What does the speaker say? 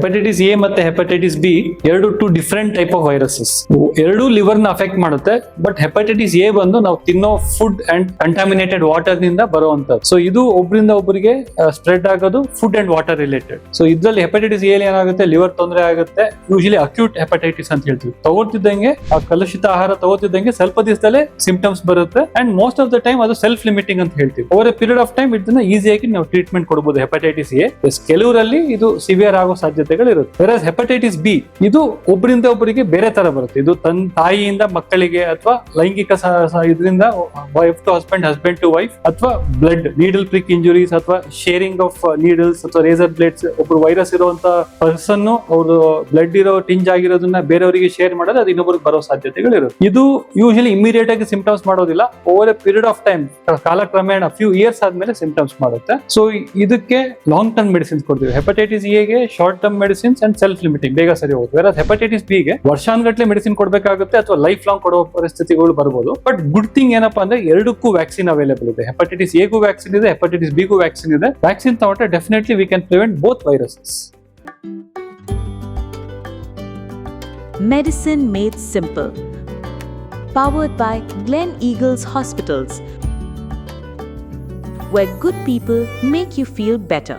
Hepatitis A ಮತ್ತೆ hepatitis B ಎರಡು two different type of viruses ಎರಡು ಲಿವರ್ನ ಅಫೆಕ್ಟ್ ಮಾಡುತ್ತೆ ಬಟ್ ಹೆಪಟೈಟಿಸ್ ಎ ಬಂದು ನಾವು ತಿನ್ನೋ ಫುಡ್ ಅಂಡ್ ಕಂಟಾಮಿನೇಟೆಡ್ ವಾಟರ್ನಿಂದ ಬರುವಂತದ್ದು ಸೊ ಇದು ಒಬ್ಬರಿಂದ ಒಬ್ಬರಿಗೆ ಸ್ಪ್ರೆಡ್ ಆಗೋದು food and water related so ಇದ್ರಲ್ಲಿ ಹೆಪಟೈಟಿಸ್ ಎ ಏನಾಗುತ್ತೆ ಲಿವರ್ ತೊಂದರೆ ಆಗುತ್ತೆ ಯೂಶಲಿ ಅಕ್ಯೂಟ್ ಹೆಪಟೈಟಿಸ್ ಅಂತ ಹೇಳ್ತೀವಿ. ತಗೋತಿದ್ದಂಗೆ ಆ ಕಲುಷಿತ ಆಹಾರ ತಗೋತಿದ್ದಂಗೆ ಸ್ವಲ್ಪ ದಿವಸದಲ್ಲೇ ಸಿಂಪ್ಟಮ್ಸ್ ಬರುತ್ತೆ and most of the time ಅದು ಸೆಲ್ಫ್ ಲಿಮಿಟಿಂಗ್ ಅಂತ ಹೇಳ್ತೀವಿ. Over a period of time ಇದನ್ನ ಈಸಿಯಾಗಿ ನಾವು ಟ್ರೀಟ್ಮೆಂಟ್ ಕೊಡಬಹುದು ಹೆಪಟೈಟಿಸ್ ಎ ಕೆಲವರಲ್ಲಿ ಇದು ಸಿವಿಯರ್ ಆಗೋ ಸಾಧ್ಯತೆಗಳು ವೆರಸ್ ಹೆಪಟೈಟಿಸ್ ಬಿ ಇದು ಒಬ್ಬರಿಂದ ಒಬ್ಬರಿಗೆ ಬೇರೆ ತರ ಬರುತ್ತೆ. ಇದು ತನ್ನ ತಾಯಿಯಿಂದ ಮಕ್ಕಳಿಗೆ ಅಥವಾ ಲೈಂಗಿಕ ಇದರಿಂದ wife to husband husband to wife ಅಥವಾ ಬ್ಲಡ್ ನೀಡಲ್ ಪ್ರಿಕ್ ಇಂಜುರೀಸ್ ಅಥವಾ ಶೇರಿಂಗ್ ಆಫ್ ನೀಡಲ್ಸ್ ಅಥವಾ ರೇಸರ್ ಬ್ಲೇಡ್ಸ್ ಒಬ್ರು ವೈರಸ್ ಇರುವಂತ ಪರ್ಸನ್ ಅವರು ಬ್ಲಡ್ ಇರೋ ಟಿಂಜ್ ಆಗಿರೋದನ್ನ ಬೇರೆಯವರಿಗೆ ಶೇರ್ ಮಾಡೋದು ಅದು ಇನ್ನೊಬ್ಬರಿಗೆ ಬರೋ ಸಾಧ್ಯತೆಗಳಿರುತ್ತೆ. ಇದು ಯೂಶಲಿ ಇಮಿಡಿಯೇಟ್ ಆಗಿ ಸಿಂಪ್ಟಮ್ಸ್ ಮಾಡೋದಿಲ್ಲ. Over a period of time ಕಾಲಕ್ರಮೇಣ ಫ್ಯೂ ಇಯರ್ಸ್ ಆದ್ಮೇಲೆ ಸಿಂಪ್ಟಮ್ಸ್ ಮಾಡುತ್ತೆ. ಸೊ ಇದಕ್ಕೆ ಲಾಂಗ್ ಟರ್ಮ್ ಮೆಡಿಸಿನ್ಸ್ ಕೊಡ್ತೀವಿ. ಹೆಪಟೈಟಿಸ್ ಎಗೆ short term medicines and self limiting ಬೇಗ ಸರಿ ಹೋಗುತ್ತೆ. ಬೇರೆ ಹೆಪಟೈಟಿಸ್ ಬಿ ಗೆ ವರ್ಷಾನ್ಗಟ್ಲೆ ಮೆಡಿಸಿನ್ ಕೊಡಬೇಕಾಗುತ್ತೆ ಅಥವಾ ಲೈಫ್ ಲಾಂಗ್ ಕೊಡೋ ಪರಿಸ್ಥಿತಿಗಳು ಬರಬಹುದು ಬಟ್ ಗುಡ್ ಥಿಂಗ್ ಏನಪ್ಪಾ ಅಂದ್ರೆ ಎರಡಕ್ಕೂ ವ್ಯಾಕ್ಸಿನ್ ಅವೈಲೇಬಲ್ ಇದೆ. ಹೆಪಟೈಟಿಸ್ ಎಗೂ ವ್ಯಾಕ್ಸಿನ್ ಇದೆ ಹೆಪಟೈಟಿಸ್ ಬಿಗೂ ವ್ಯಾಕ್ಸಿನ್ ಇದೆ. ವ್ಯಾಕ್ಸಿನ್ ತಗೊಂಡ್ರೆ definitely we can prevent both viruses medicine made simple Powered by Glen Eagles Hospitals, where good people make you feel better.